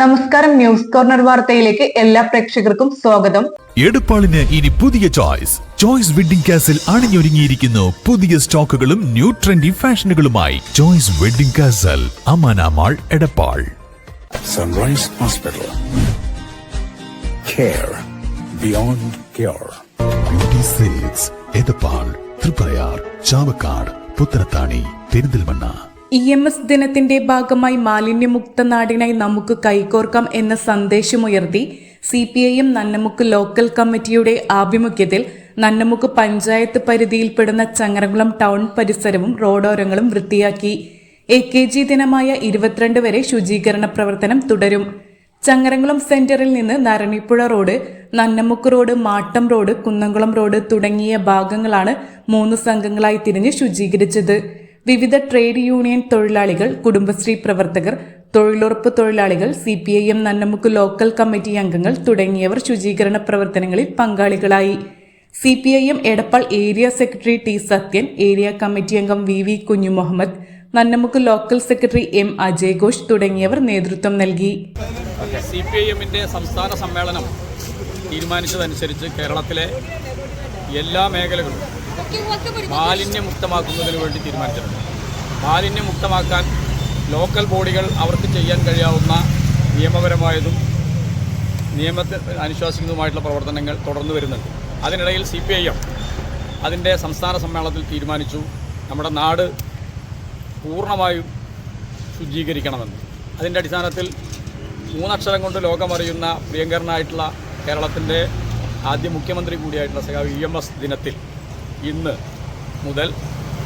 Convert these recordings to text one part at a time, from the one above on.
നമസ്കാരം news corner വാർത്തയിലേക്ക് എല്ലാ പ്രേക്ഷകർക്കും സ്വാഗതം. എടുപ്പാളിന് ഇനി പുതിയ ചോയ്സ്. ചോയ്സ് വെഡിംഗ് കാസിൽ അണിഞ്ഞൊരുങ്ങിയിരിക്കുന്നു. പുതിയ സ്റ്റോക്കുകളും new trendy ഫാഷനുകളുമായി choice wedding castle Amana mall Edappal. Sunrise hospital care beyond care Edappal Thriprayar Chavakkad Puthanathani Perinthalmanna. E M S ദിനത്തിന്റെ ഭാഗമായി മാലിന്യമുക്ത നാടിനായി നമുക്ക് കൈകോർക്കാം എന്ന സന്ദേശമുയർത്തി C P I M Nannamukku local കമ്മിറ്റിയുടെ ആഭിമുഖ്യത്തിൽ നന്നമുക്ക് പഞ്ചായത്ത് പരിധിയിൽപ്പെടുന്ന ചങ്ങരകുളം ടൗൺ പരിസരവും റോഡോരങ്ങളും വൃത്തിയാക്കി. എ കെ ജി ദിനമായ ഇരുപത്തിരണ്ട് വരെ ശുചീകരണ പ്രവർത്തനം തുടരും. ചങ്ങരംകുളം സെന്ററിൽ നിന്ന് Naranipuzha road Nannamukku road Mattam road Kunnamkulam road തുടങ്ങിയ ഭാഗങ്ങളാണ് മൂന്ന് സംഘങ്ങളായി തിരിഞ്ഞ് ശുചീകരിച്ചത്. വിവിധ ട്രേഡ് യൂണിയൻ തൊഴിലാളികൾ കുടുംബശ്രീ പ്രവർത്തകർ തൊഴിലുറപ്പ് തൊഴിലാളികൾ C P I M Nannamukku local committee അംഗങ്ങൾ തുടങ്ങിയവർ ശുചീകരണ പ്രവർത്തനങ്ങളിൽ പങ്കാളികളായി. C P I M Edappal area secretary T Sathyan area committee അംഗം V V Kunhumuhammed Nannamukku local secretary M Ajay Ghosh തുടങ്ങിയവർ നേതൃത്വം നൽകി. സി പി ഐ എമ്മിന്റെ സംസ്ഥാന സമ്മേളനം തീരുമാനിച്ചതനുസരിച്ച് കേരളത്തിലെ എല്ലാ മേഖലകളും മാലിന്യമുക്തമാക്കുന്നതിന് വേണ്ടി തീരുമാനിച്ചിട്ടുണ്ട്. മാലിന്യമുക്തമാക്കാൻ ലോക്കൽ ബോഡികൾ അവർക്ക് ചെയ്യാൻ കഴിയാവുന്ന നിയമപരമായതും നിയമത്തെ അനുശാസിക്കുന്നതുമായിട്ടുള്ള പ്രവർത്തനങ്ങൾ തുടർന്നു വരുന്നുണ്ട്. അതിനിടയിൽ സി പി ഐ എം അതിന്റെ സംസ്ഥാന സമ്മേളനത്തിൽ തീരുമാനിച്ചു നമ്മുടെ നാട് പൂർണമായും ശുചീകരിക്കണമെന്ന്. അതിന്റെ അടിസ്ഥാനത്തിൽ മൂന്നക്ഷരം കൊണ്ട് ലോകമറിയുന്ന പ്രിയങ്കരനായിട്ടുള്ള കേരളത്തിന്റെ ആദ്യ മുഖ്യമന്ത്രി കൂടിയായിട്ടുള്ള സഖാവ് ഇ എം എസ് ദിനത്തിൽ ഇന്ന് മുതൽ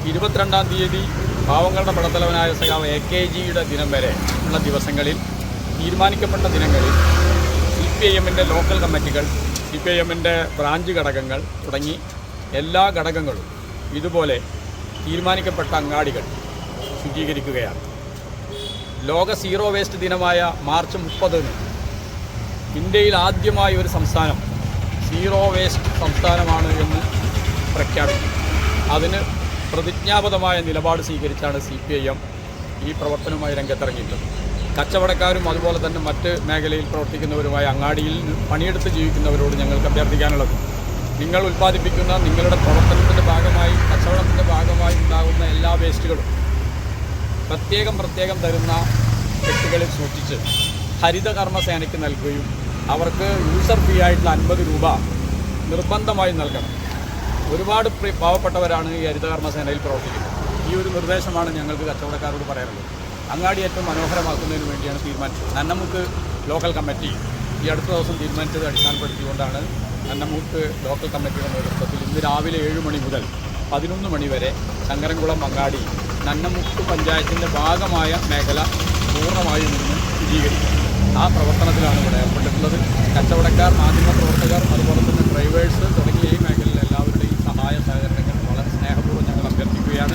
ഇരുപത്തിരണ്ടാം തീയതി പാവങ്ങളുടെ പടത്തലവനായ സഖാവ് എ കെ ജിയുടെ ദിനം വരെ ഉള്ള ദിവസങ്ങളിൽ തീരുമാനിക്കപ്പെട്ട ദിനങ്ങളിൽ സി പി ഐ എമ്മിന്റെ ലോക്കൽ കമ്മിറ്റികൾ സി പി ഐ എമ്മിന്റെ ബ്രാഞ്ച് ഘടകങ്ങൾ തുടങ്ങി എല്ലാ ഘടകങ്ങളും ഇതുപോലെ തീരുമാനിക്കപ്പെട്ട അങ്ങാടികൾ ശുചീകരിക്കുകയാണ്. ലോക സീറോ വേസ്റ്റ് ദിനമായ മാർച്ച് മുപ്പതിന് ഇന്ത്യയിൽ ആദ്യമായി ഒരു സംസ്ഥാനം സീറോ വേസ്റ്റ് സംസ്ഥാനമാണ് എന്ന് പ്രഖ്യാപിച്ചു അതിന് പ്രതിജ്ഞാബദ്ധമായ നിലപാട് സ്വീകരിച്ചാണ് സി പി ഐ എം ഈ പ്രവർത്തനവുമായി രംഗത്തിറങ്ങിയിട്ടുള്ളത്. കച്ചവടക്കാരും അതുപോലെ തന്നെ മറ്റ് മേഖലയിൽ പ്രവർത്തിക്കുന്നവരുമായ അങ്ങാടിയിൽ പണിയെടുത്ത് ജീവിക്കുന്നവരോട് ഞങ്ങൾക്ക് അഭ്യർത്ഥിക്കാനുള്ളത്. നിങ്ങൾ ഉൽപ്പാദിപ്പിക്കുന്ന നിങ്ങളുടെ പ്രവർത്തനത്തിന്റെ ഭാഗമായി കച്ചവടത്തിന്റെ ഭാഗമായി ഉണ്ടാകുന്ന എല്ലാ വേസ്റ്റുകളും പ്രത്യേകം പ്രത്യേകം തരുന്ന വ്യക്തികളിൽ സൂക്ഷിച്ച് ഹരിതകർമ്മസേനയ്ക്ക് നൽകുകയും അവർക്ക് യൂസർ ഫീ ആയിട്ടുള്ള അൻപത് രൂപ നിർബന്ധമായും നൽകണം. ഒരുപാട് പാവപ്പെട്ടവരാണ് ഈ ഹരിതകർമ്മസേനയിൽ പ്രവർത്തിക്കുന്നത്. ഈ ഒരു നിർദ്ദേശമാണ് ഞങ്ങൾക്ക് കച്ചവടക്കാരോട് പറയാനുള്ളത്. അങ്ങാടി ഏറ്റവും മനോഹരമാക്കുന്നതിന് വേണ്ടിയാണ് തീരുമാനിച്ചത്. നന്നമുക്ക് ലോക്കൽ കമ്മിറ്റി ഈ അടുത്ത ദിവസം തീരുമാനിച്ചത് അടിസ്ഥാനപ്പെടുത്തിക്കൊണ്ടാണ് നന്നമുക്ക് ലോക്കൽ കമ്മിറ്റിയുടെ നേതൃത്വത്തിൽ ഇന്ന് രാവിലെ ഏഴ് മണി മുതൽ പതിനൊന്ന് മണി വരെ ശങ്കരൻകുളം അങ്ങാടി നന്നമുക്ക് പഞ്ചായത്തിന്റെ ഭാഗമായ മേഖല പൂർണമായും ഇന്ന് സ്ഥിരീകരിക്കും ആ പ്രവർത്തനത്തിലാണ് ഇവിടെ ഏർപ്പെട്ടിട്ടുള്ളത്. കച്ചവടക്കാർ മാധ്യമപ്രവർത്തകർ അതുപോലെ തന്നെ ഡ്രൈവേഴ്സ് തുടങ്ങിയ സഹായ സഹകരണങ്ങൾ വളരെ സ്നേഹപൂർവം ഞങ്ങൾ അഭ്യർത്ഥിക്കുകയാണ്.